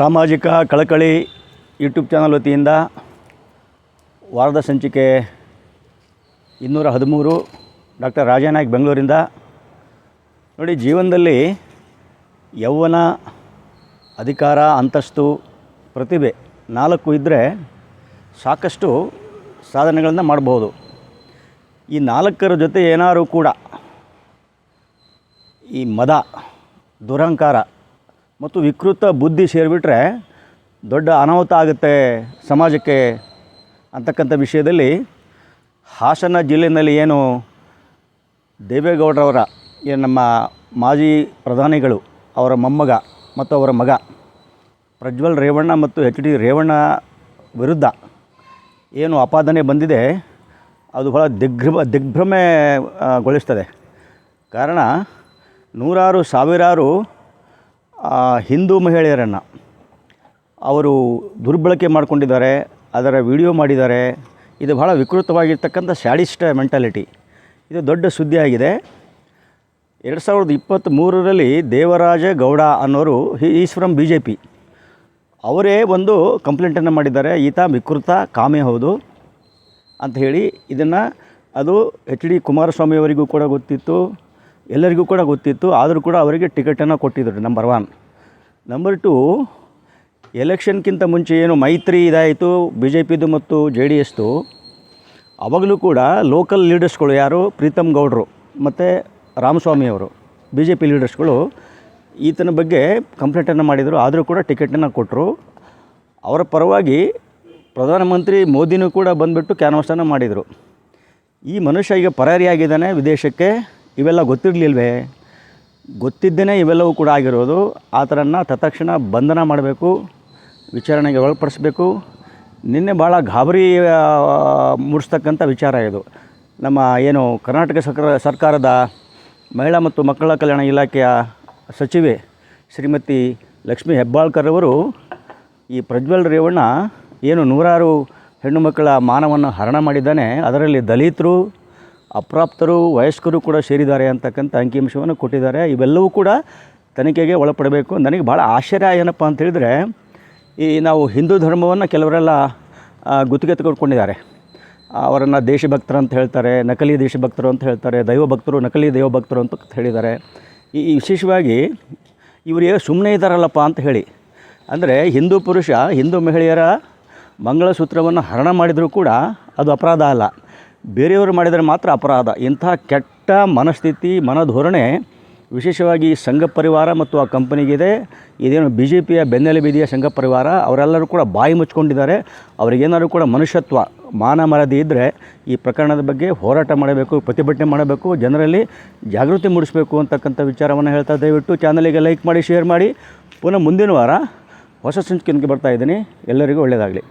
ಸಾಮಾಜಿಕ ಕಳಕಳಿ YouTube channel ವತಿಯಿಂದ ವಾರದ ಸಂಚಿಕೆ ಇನ್ನೂರ ಹದಿಮೂರು ಡಾಕ್ಟರ್ ರಾಜನಾಯ್ಕ್ ಬೆಂಗಳೂರಿಂದ. ನೋಡಿ, ಜೀವನದಲ್ಲಿ ಯೌವನ, ಅಧಿಕಾರ, ಅಂತಸ್ತು, ಪ್ರತಿಭೆ ನಾಲ್ಕು ಇದ್ದರೆ ಸಾಕಷ್ಟು ಸಾಧನೆಗಳನ್ನು ಮಾಡ್ಬೋದು. ಈ ನಾಲ್ಕರ ಜೊತೆ ಏನಾದರೂ ಕೂಡ ಈ ಮದ, ದುರಹಂಕಾರ ಮತ್ತು ವಿಕೃತ ಬುದ್ಧಿ ಸೇರಿಬಿಟ್ರೆ ದೊಡ್ಡ ಅನಾಹುತ ಆಗುತ್ತೆ ಸಮಾಜಕ್ಕೆ ಅಂತಕ್ಕಂಥ ವಿಷಯದಲ್ಲಿ ಹಾಸನ ಜಿಲ್ಲೆಯಲ್ಲಿ ಏನು ದೇವೇಗೌಡರವರ ಏನು ನಮ್ಮ ಮಾಜಿ ಪ್ರಧಾನಿಗಳು, ಅವರ ಮೊಮ್ಮಗ ಮತ್ತು ಅವರ ಮಗ ಪ್ರಜ್ವಲ್ ರೇವಣ್ಣ ಮತ್ತು ಎಚ್ ಡಿ ರೇವಣ್ಣ ವಿರುದ್ಧ ಏನು ಆಪಾದನೆ ಬಂದಿದೆ, ಅದು ಬಹಳ ದಿಗ್ಭ್ರಮ ದಿಗ್ಭ್ರಮೆಗೊಳಿಸ್ತದೆ ಕಾರಣ ನೂರಾರು ಸಾವಿರಾರು ಹಿಂದೂ ಮಹಿಳೆಯರನ್ನು ಅವರು ದುರ್ಬಳಕೆ ಮಾಡಿಕೊಂಡಿದ್ದಾರೆ, ಅದರ ವಿಡಿಯೋ ಮಾಡಿದ್ದಾರೆ. ಇದು ಬಹಳ ವಿಕೃತವಾಗಿರ್ತಕ್ಕಂಥ ಸ್ಯಾಡಿಸ್ಟ್ ಮೆಂಟಾಲಿಟಿ. ಇದು ದೊಡ್ಡ ಸುದ್ದಿ ಆಗಿದೆ ಎರಡು ಸಾವಿರದ ಇಪ್ಪತ್ತ್ಮೂರರಲ್ಲಿ ದೇವರಾಜ ಗೌಡ ಅನ್ನೋರು is from B J P ಅವರೇ ಒಂದು ಕಂಪ್ಲೇಂಟನ್ನು ಮಾಡಿದ್ದಾರೆ, ಈತ ವಿಕೃತ, ಕಾಮೆ ಹೌದು ಅಂತ ಹೇಳಿ ಇದನ್ನು ಅದು ಎಚ್ ಡಿ ಕುಮಾರಸ್ವಾಮಿಯವರಿಗೂ ಕೂಡ ಗೊತ್ತಿತ್ತು. ಎಲ್ಲರಿಗೂ ಕೂಡ ಗೊತ್ತಿತ್ತು, ಆದರೂ ಕೂಡ ಅವರಿಗೆ ಟಿಕೆಟನ್ನು ಕೊಟ್ಟಿದ್ದರು ನಂಬರ್ ಒನ್ ನಂಬರ್ ಟು ಎಲೆಕ್ಷನ್ಗಿಂತ ಮುಂಚೆ ಏನು ಮೈತ್ರಿ ಇದಾಯಿತು ಬಿ ಜೆ ಪಿದು ಮತ್ತು ಜೆ ಡಿ ಎಸ್ದು. ಅವಾಗಲೂ ಕೂಡ ಲೋಕಲ್ ಲೀಡರ್ಸ್ಗಳು ಯಾರು? ಪ್ರೀತಮ್ ಗೌಡರು ಮತ್ತು ರಾಮಸ್ವಾಮಿಯವರು ಬಿ ಜೆ ಪಿ ಲೀಡರ್ಸ್ಗಳು ಈತನ ಬಗ್ಗೆ ಕಂಪ್ಲೇಂಟನ್ನು ಮಾಡಿದರು, ಆದರೂ ಕೂಡ ಟಿಕೆಟನ್ನು ಕೊಟ್ಟರು ಅವರ ಪರವಾಗಿ ಪ್ರಧಾನಮಂತ್ರಿ ಮೋದಿನೂ ಕೂಡ ಬಂದುಬಿಟ್ಟು ಕ್ಯಾನ್ವಾಸನ್ನು ಮಾಡಿದರು. ಈ ಮನುಷ್ಯ ಈಗ ಪರಾರಿಯಾಗಿದ್ದಾನೆ ವಿದೇಶಕ್ಕೆ. ಇವೆಲ್ಲ ಗೊತ್ತಿರಲಿಲ್ವೇ? ಗೊತ್ತಿದ್ದೇನೆ ಇವೆಲ್ಲವೂ ಕೂಡ ಆಗಿರೋದು. ಆತನನ್ನು ತತ್ಕ್ಷಣ ಬಂಧನ ಮಾಡಬೇಕು, ವಿಚಾರಣೆಗೆ ಒಳಪಡಿಸಬೇಕು. ನಿನ್ನೆ ಭಾಳ ಗಾಬರಿ ಮೂಡಿಸ್ತಕ್ಕಂಥ ವಿಚಾರ ಇದು. ನಮ್ಮ ಏನು ಕರ್ನಾಟಕ ಸರ್ಕಾರ ಸರ್ಕಾರದ ಮಹಿಳಾ ಮತ್ತು ಮಕ್ಕಳ ಕಲ್ಯಾಣ ಇಲಾಖೆಯ ಸಚಿವೆ ಶ್ರೀಮತಿ ಲಕ್ಷ್ಮೀ ಹೆಬ್ಬಾಳ್ಕರ್ ಅವರು ಈ ಪ್ರಜ್ವಲ್ ರೇವಣ್ಣ ಏನು ನೂರಾರು ಹೆಣ್ಣು ಮಕ್ಕಳ ಮಾನವನ್ನು ಹರಣ ಮಾಡಿದ್ದಾನೆ. ಅದರಲ್ಲಿ ದಲಿತರು ಅಪ್ರಾಪ್ತರು, ವಯಸ್ಕರು ಕೂಡ ಸೇರಿದ್ದಾರೆ ಅಂತಕ್ಕಂಥ ಅಂಕಿಅಂಶವನ್ನು ಕೊಟ್ಟಿದ್ದಾರೆ. ಇವೆಲ್ಲವೂ ಕೂಡ ತನಿಖೆಗೆ ಒಳಪಡಬೇಕು. ನನಗೆ ಭಾಳ ಆಶ್ಚರ್ಯ ಏನಪ್ಪ ಅಂತ ಹೇಳಿದರೆ, ಈ ನಾವು ಹಿಂದೂ ಧರ್ಮವನ್ನು ಕೆಲವರೆಲ್ಲ ಗುತ್ತಿಗೆ ತೆಗೆದುಕೊಂಡಿದ್ದಾರೆ ಅವರನ್ನು ದೇಶಭಕ್ತರು ಅಂತ ಹೇಳ್ತಾರೆ, ನಕಲಿ ದೇಶಭಕ್ತರು ಅಂತ ಹೇಳ್ತಾರೆ ದೈವಭಕ್ತರು ನಕಲಿ ದೈವಭಕ್ತರು ಅಂತ ಹೇಳಿದ್ದಾರೆ. ಈ ವಿಶೇಷವಾಗಿ ಇವರಿಗೆ ಸುಮ್ಮನೆ ಇದ್ದಾರಲ್ಲಪ್ಪ ಅಂತ ಹೇಳಿ. ಅಂದರೆ ಹಿಂದೂ ಪುರುಷ, ಹಿಂದೂ ಮಹಿಳೆಯರ ಮಂಗಳಸೂತ್ರವನ್ನು ಹರಣ ಮಾಡಿದರೂ ಕೂಡ ಅದು ಅಪರಾಧ ಅಲ್ಲ. ಬೇರೆಯವರು ಮಾಡಿದರೆ ಮಾತ್ರ ಅಪರಾಧ. ಇಂಥ ಕೆಟ್ಟ ಮನಸ್ಥಿತಿ, ಮನಧೋರಣೆ ವಿಶೇಷವಾಗಿ ಸಂಘ ಪರಿವಾರ ಮತ್ತು ಆ ಕಂಪನಿಗಿದೆ. ಇದೇನು ಬಿ ಜೆ ಪಿಯ ಬೆನ್ನೆಲುಬಿದೆಯ ಸಂಘ ಪರಿವಾರ? ಅವರೆಲ್ಲರೂ ಕೂಡ ಬಾಯಿ ಮುಚ್ಕೊಂಡಿದ್ದಾರೆ. ಅವರಿಗೇನಾದರೂ ಕೂಡ ಮನುಷ್ಯತ್ವ, ಮಾನ ಮರದಿ ಇದ್ದರೆ ಈ ಪ್ರಕರಣದ ಬಗ್ಗೆ ಹೋರಾಟ ಮಾಡಬೇಕು, ಪ್ರತಿಭಟನೆ ಮಾಡಬೇಕು, ಜನರಲ್ಲಿ ಜಾಗೃತಿ ಮೂಡಿಸಬೇಕು ಅಂತಕ್ಕಂಥ ವಿಚಾರವನ್ನು ಹೇಳ್ತಾ ದಯವಿಟ್ಟು ಚಾನಲಿಗೆ ಲೈಕ್ ಮಾಡಿ, ಶೇರ್ ಮಾಡಿ. ಪುನಃ ಮುಂದಿನ ವಾರ ಹೊಸ ಸಂಚಿಕೆಗೆ ಬರ್ತಾ ಇದ್ದೀನಿ. ಎಲ್ಲರಿಗೂ ಒಳ್ಳೆಯದಾಗಲಿ.